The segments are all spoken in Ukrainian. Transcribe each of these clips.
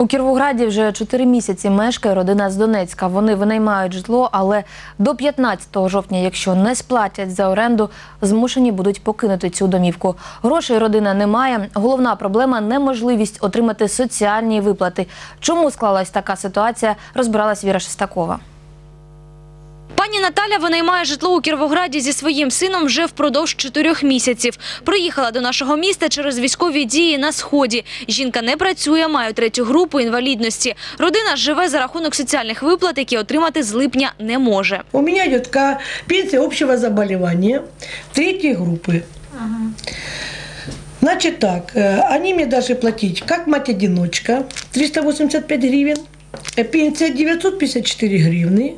У Кіровограді вже чотири місяці мешкає родина з Донецька. Вони винаймають житло, але до 15 жовтня, якщо не сплатять за оренду, змушені будуть покинути цю домівку. Грошей родина не має. Головна проблема неможливість отримати соціальні виплати. Чому склалась така ситуація? Розбиралась Віра Шестакова. Пані Наталя винаймає житло у Кіровограді зі своїм сином вже впродовж чотирьох місяців. Приїхала до нашого міста через військові дії на сході. Жінка не працює, має третю групу інвалідності. Родина живе за рахунок соціальних виплат, які отримати з липня не може. У меня идет ка- пенсия общего заболевания третьей группы. Значит так, э, они мне должны платить как мать-одиночка 385 гривен, э, пенсия 954 гривны,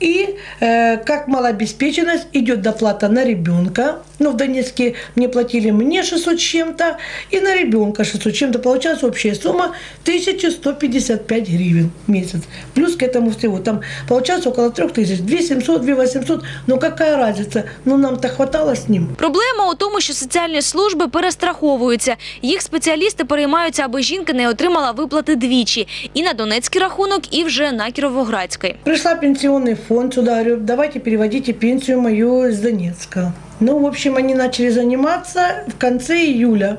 и э, как малообеспеченность идет доплата на ребенка. Ну, в Донецке мне платили мне 600 с чем-то, и на ребенка 600 с чем-то. Получается общая сумма 1155 гривен в месяц. Плюс к этому всего. Там получается около 3000, 2700, 2800. Ну какая разница? Ну нам-то хватало с ним. Проблема у тому, що соціальні служби перестраховуються. Їх спеціалісти переймаються, аби жінка не отримала виплати двічі – і на Донецький рахунок, і вже на Кіровоградський. Пришла пенсионный фонд сюда, говорю, давайте переводите пенсию мою из Донецка. Ну, в общем, они начали заниматься в конце июля.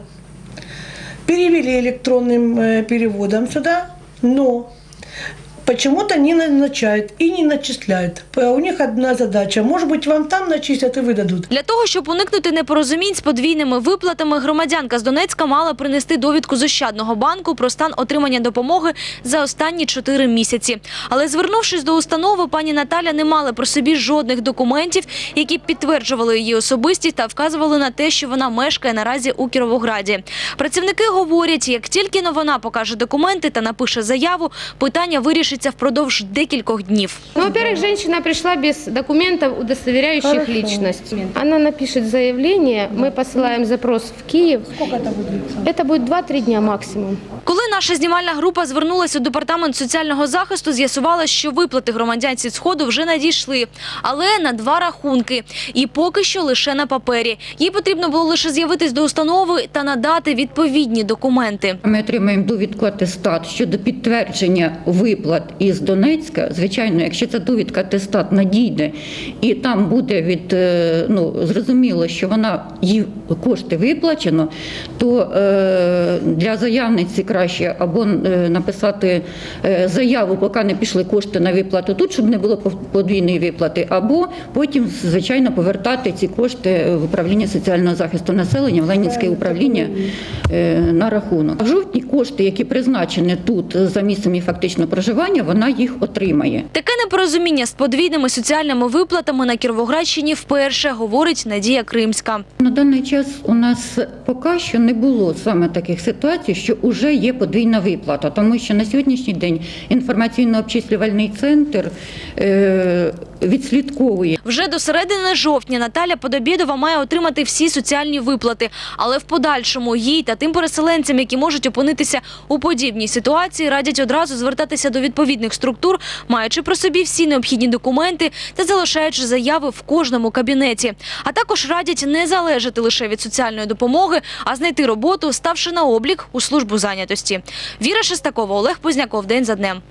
Перевели электронным э, переводом сюда, но почему-то не назначают и не начисляют. У них одна задача. Может быть, вам там начислят и выдадут. Для того, щоб уникнути непорозумінь з подвійними виплатами, громадянка з Донецька мала принести довідку з Ощадного банку про стан отримання допомоги за останні чотири місяці. Але звернувшись до установи, пані Наталя не мала про собі жодних документів, які підтверджували її особистість та вказували на те, що вона мешкає наразі у Кіровограді. Працівники говорять, як тільки но вона покаже документи та напише заяву, питання вирішиться впродовж декількох днів. Ну, во-первых, женщина пришла без документов, удостоверяющих Хорошо. личность. Она напишет заявление, мы посылаем запрос в Киев. Сколько это будет? Это будет 2-3 дня максимум. Коли наша знімальна група звернулася у департамент соціального захисту, з'ясувала, що виплати громадянці сходу вже надійшли, але на два рахунки. І поки що лише на папері. Їй потрібно було лише з'явитись до установи та надати відповідні документи. Ми отримаємо довідку атестат щодо підтвердження виплат із Донецька. Звичайно, якщо ця довідка атестат надійде і там буде від е, ну зрозуміло, що вона їй кошти виплачено, то е, для заявниці краще або е, написати е, заяву, поки не пішли кошти на виплату тут, щоб не було подвійної виплати, або потім звичайно повертати ці кошти в управління соціального захисту населення в Ленінське управління е, на рахунок. Кошти, які призначені тут за місцем її фактично проживання, вона їх отримає. Таке непорозуміння з подвійними соціальними виплатами на Кіровоградщині вперше, говорить Надія Кримська. На даний час у нас поки що не було саме таких ситуацій, що вже є подвійна виплата, тому що на сьогоднішній день інформаційно-обчислювальний центр е, відслідковує Вже до середини жовтня Наталя Подобєдова має отримати всі соціальні виплати, але в подальшому їй та тим переселенцям, які можуть опинитися у подібній ситуації, радять одразу звертатися до відповідних структур, маючи при собі всі необхідні документи та залишаючи заяви в кожному кабінеті. А також радять не залежати лише від соціальної допомоги, а знайти роботу, ставши на облік у службу зайнятості. Віра Шестакова, Олег Позняков. День за днем.